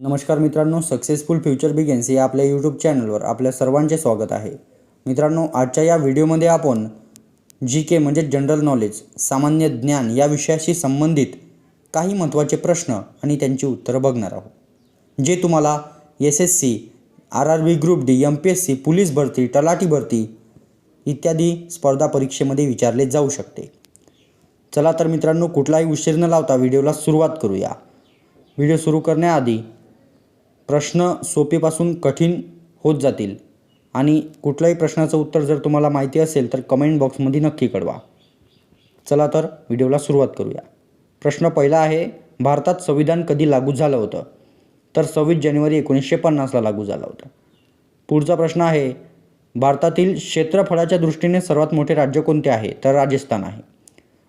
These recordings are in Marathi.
नमस्कार मित्रांनो सक्सेसफुल फ्युचर बिगेन्स या आपल्या यूट्यूब चॅनलवर आपल्या सर्वांचे स्वागत आहे. मित्रांनो आजच्या या व्हिडिओमध्ये आपण जी के म्हणजे जनरल नॉलेज सामान्य ज्ञान या विषयाशी संबंधित काही महत्त्वाचे प्रश्न आणि त्यांची उत्तरं बघणार आहोत. जे तुम्हाला S S C R R B group D M P S C police भरती तलाठी भरती इत्यादी स्पर्धा परीक्षेमध्ये विचारले जाऊ शकते. चला तर मित्रांनो कुठलाही उशीर न लावता व्हिडिओला सुरुवात करूया. व्हिडिओ सुरू करण्याआधी प्रश्न सोपेपासून कठीण होत जातील. आणि कुठल्याही प्रश्नाचं उत्तर जर तुम्हाला माहिती असेल तर कमेंट बॉक्समध्ये नक्की कळवा. चला तर व्हिडिओला सुरुवात करूया. प्रश्न पहिला आहे भारतात संविधान कधी लागू झालं होतं? तर सव्वीस जानेवारी एकोणीसशे पन्नासला लागू झालं होतं. पुढचा प्रश्न आहे भारतातील क्षेत्रफळाच्या दृष्टीने सर्वात मोठे राज्य कोणते आहे? तर राजस्थान आहे.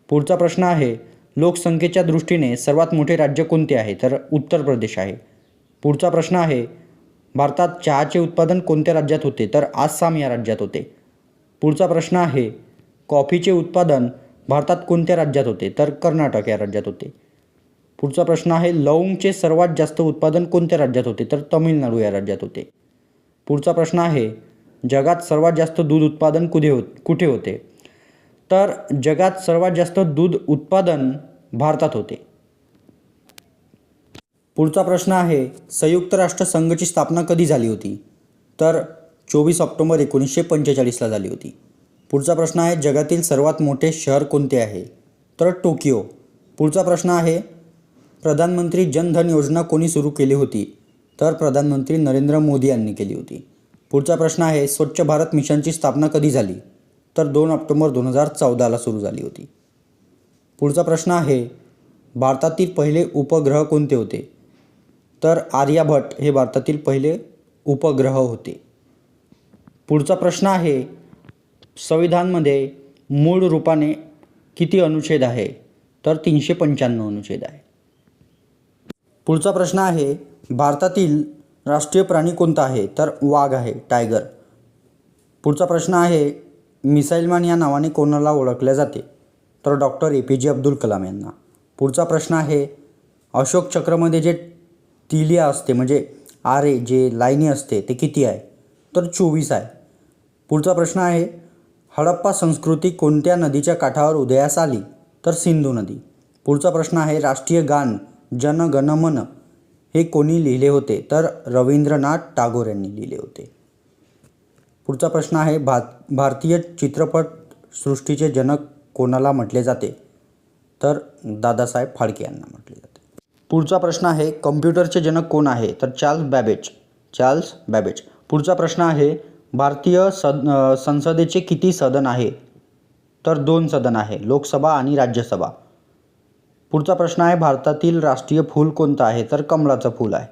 पुढचा प्रश्न आहे लोकसंख्येच्या दृष्टीने सर्वात मोठे राज्य कोणते आहे? तर उत्तर प्रदेश आहे. पुढचा प्रश्न आहे भारतात चहाचे उत्पादन कोणत्या राज्यात होते? तर आसाम या राज्यात होते. पुढचा प्रश्न आहे कॉफीचे उत्पादन भारतात कोणत्या राज्यात होते? तर कर्नाटक या राज्यात होते. पुढचा प्रश्न आहे लवंगचे सर्वात जास्त उत्पादन कोणत्या राज्यात होते? तर तमिळनाडू या राज्यात होते. पुढचा प्रश्न आहे जगात सर्वात जास्त दूध उत्पादन कुठे हो कुठे होते? तर जगात सर्वात जास्त दूध उत्पादन भारतात होते. पुढचा प्रश्न आहे संयुक्त राष्ट्र संघची स्थापना कधी झाली होती? तर चोवीस ऑक्टोबर एकोणीसशे पंचेचाळीसला झाली होती. पुढचा प्रश्न आहे जगातील सर्वात मोठे शहर कोणते आहे? तर टोकियो. पुढचा प्रश्न आहे प्रधानमंत्री जनधन योजना कोणी सुरू केली होती? तर प्रधानमंत्री नरेंद्र मोदी यांनी केली होती. पुढचा प्रश्न आहे स्वच्छ भारत मिशनची स्थापना कधी झाली? तर दोन ऑक्टोबर दोन हजार चौदाला सुरू झाली होती. पुढचा प्रश्न आहे भारतातील पहिले उपग्रह कोणते होते? तर आर्यभट्ट हे भारतातील पहिले उपग्रह होते. पुढचा प्रश्न आहे संविधानमध्ये मूळ रूपाने किती अनुच्छेद आहे? तर तीनशे पंच्याण्णव अनुच्छेद आहे. पुढचा प्रश्न आहे भारतातील राष्ट्रीय प्राणी कोणता आहे? तर वाघ आहे टायगर. पुढचा प्रश्न आहे मिसाईलमॅन या नावाने कोणाला ओळखले जाते? तर डॉक्टर ए पी जे अब्दुल कलाम यांना. पुढचा प्रश्न आहे अशोक चक्रमध्ये जे तिलिया असते म्हणजे आरे जे लाईनी असते ते किती आहे? तर चोवीस आहे. पुढचा प्रश्न आहे हडप्पा संस्कृती कोणत्या नदीच्या काठावर उदयास आली? तर सिंधू नदी. पुढचा प्रश्न आहे राष्ट्रीय गान जन गण मन हे कोणी लिहिले होते? तर रवींद्रनाथ टागोर यांनी लिहिले होते. पुढचा प्रश्न आहे भात भारतीय चित्रपट सृष्टीचे जनक कोणाला म्हटले जाते? तर दादासाहेब फाळके यांना म्हटले जाते. पुढचा प्रश्न आहे कम्प्युटरचे जनक कोण आहे? तर चार्ल्स बॅबेज. Charles Babbage. पुढचा प्रश्न आहे भारतीय सद संसदेचे किती सदन आहे? तर दोन सदन आहे लोकसभा आणि राज्यसभा. पुढचा प्रश्न आहे भारतातील राष्ट्रीय फूल कोणतं आहे? तर कमळाचं फूल आहे.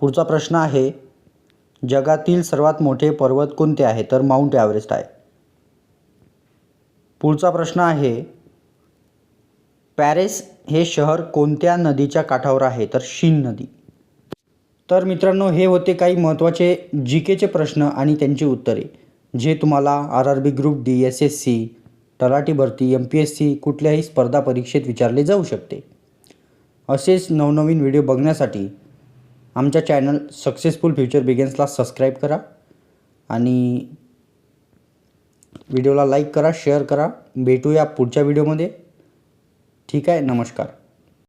पुढचा प्रश्न आहे जगातील सर्वात मोठे पर्वत कोणते आहे? तर माउंट एव्हरेस्ट आहे. पुढचा प्रश्न आहे पॅरिस हे शहर कोणत्या नदीच्या काठावर आहे? तर शीन नदी. तर मित्रांनो हे होते काही महत्त्वाचे जी केचे प्रश्न आणि त्यांची उत्तरे जे तुम्हाला R R B group D S S C तलाठी भरती एम पी एस सी कुठल्याही स्पर्धा परीक्षेत विचारले जाऊ शकते. असेच नवनवीन व्हिडिओ बघण्यासाठी आमच्या चॅनल सक्सेसफुल फ्युचर बिगेन्सला सबस्क्राईब करा आणि व्हिडिओला लाईक करा शेअर करा. भेटूया पुढच्या व्हिडिओमध्ये. ठीक आहे नमस्कार.